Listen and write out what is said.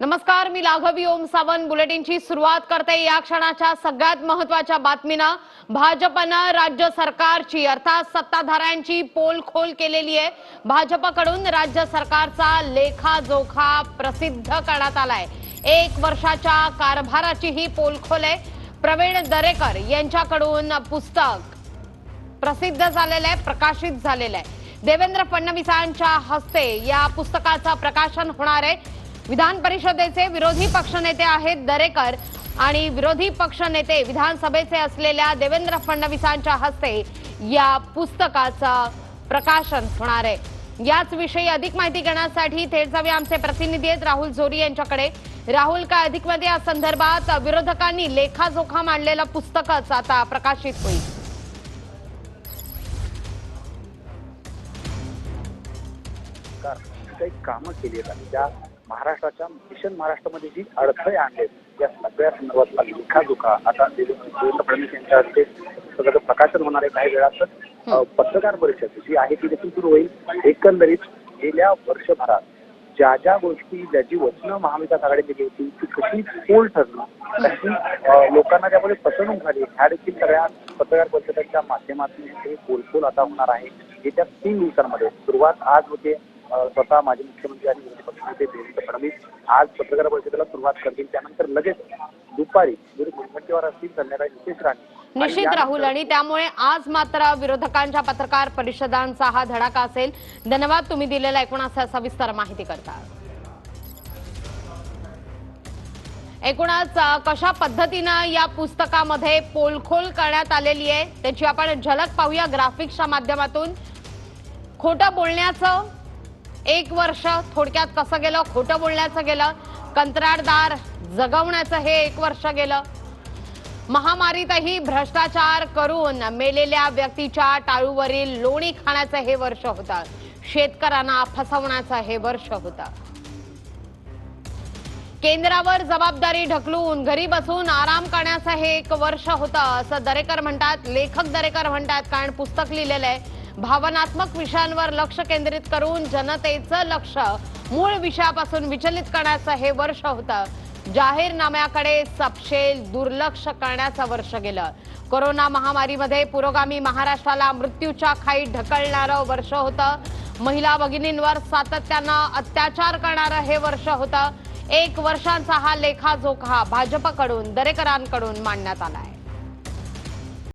नमस्कार मी लाघवी ओम सावंत. बुलेटिनची सुरुवात करते या क्षणाच्या सगळ्यात महत्त्वाच्या बातमीनं. भाजपनं राज्य सरकारची अर्थात सत्ताधाऱ्यांची पोलखोल केलेली आहे. भाजपकडून राज्य सरकारचा लेखाजोखा प्रसिद्ध करण्यात आलाय. एक वर्षाच्या कारभाराची ही पोलखोल आहे. प्रवीण दरेकर यांच्याकडून पुस्तक प्रसिद्ध झालेलं आहे प्रकाशित झालेलं आहे. देवेंद्र फडणवीसांच्या हस्ते या पुस्तकाचं प्रकाशन होणार आहे. विधान परिषदेचे विरोधी पक्षनेते आहेत दरेकर आणि विरोधी पक्षनेते विधानसभेचे असलेल्या देवेंद्र फडणवीसांच्या हस्ते या पुस्तकाचं प्रकाशन होणार आहे. याच विषयी अधिक माहिती घेण्यासाठी थेट जावे आमचे प्रतिनिधी आहेत राहुल झोरी यांच्याकडे. राहुल काय अधिकमध्ये या संदर्भात विरोधकांनी लेखाजोखा मांडलेलं पुस्तकच आता प्रकाशित होईल? काही कामं केली आहेत आणि त्या महाराष्ट्राच्या मिशन महाराष्ट्रामध्ये जी अडथळे आहेत या सगळ्या संदर्भातला लेखाजोखा आता देवेंद्र फडणवीस यांच्या हस्ते पुस्तकाचं प्रकाशन होणार आहे काही वेळातच पत्रकार परिषद जी आहे ती देखील सुरू होईल. एकंदरीत गेल्या वर्षभरात ज्या ज्या गोष्टी ज्याची वचनं महाविकास आघाडी दिली होती ती कशी फोल ठरली कशी लोकांना त्यामध्ये फसवणूक झाली ह्या देखील सगळ्या पत्रकार परिषदांच्या माध्यमातून हे फोलफोल आता होणार आहे. येत्या तीन दिवसांमध्ये सुरुवात आज होते. स्वतः माजी मुख्यमंत्री आणि विरोधी पक्षनेते देवेंद्र फडणवीस आज पत्रकार परिषदेला सुरुवात करतील. त्यानंतर लगेच दुपारी गुरु मुनगंटीवार असतील संध्याकाळी नितेश राणे. निश्चित राहुल आणि त्यामुळे आज मात्र विरोधकांच्या पत्रकार परिषदांचा हा धडाका असेल. धन्यवाद तुम्ही दिलेला एकूणच सविस्तर माहिती करता. एकूणच कशा पद्धतीनं या पुस्तकामध्ये पोलखोल करण्यात आलेली आहे त्याची आपण झलक पाहूया ग्राफिक्सच्या माध्यमातून. खोटं बोलण्याचं एक वर्ष थोडक्यात कसं गेलं खोटं बोलण्याचं गेलं कंत्राटदार जगवण्याचं हे एक वर्ष गेलं. महामारीतही भ्रष्टाचार करून मेलेल्या व्यक्तीच्या टाळूवरील लोणी खाण्याचं हे वर्ष होतं. शेतकऱ्यांना फसवण्याचं हे वर्ष होतं. केंद्रावर जबाबदारी ढकलून घरी बसून आराम करण्याचं हे एक वर्ष होतं असं दरेकर म्हणतात लेखक दरेकर म्हणतात कारण पुस्तक लिहिलेलं आहे. भावनात्मक विषयांवर लक्ष केंद्रित करून जनतेचं लक्ष मूळ विषयापासून विचलित करण्याचं हे वर्ष होतं. जाहीरनाम्याकडे सपशेल दुर्लक्ष करण्याचं वर्ष गेलं. कोरोना महामारीमध्ये पुरोगामी महाराष्ट्राला मृत्यूच्या खाईत ढकलणारं वर्ष होतं. महिला भगिनींवर सातत्यानं अत्याचार करणारं हे वर्ष होतं. एक वर्षांचा हा लेखाजोखा भाजपकडून दरेकरांकडून मांडण्यात आला आहे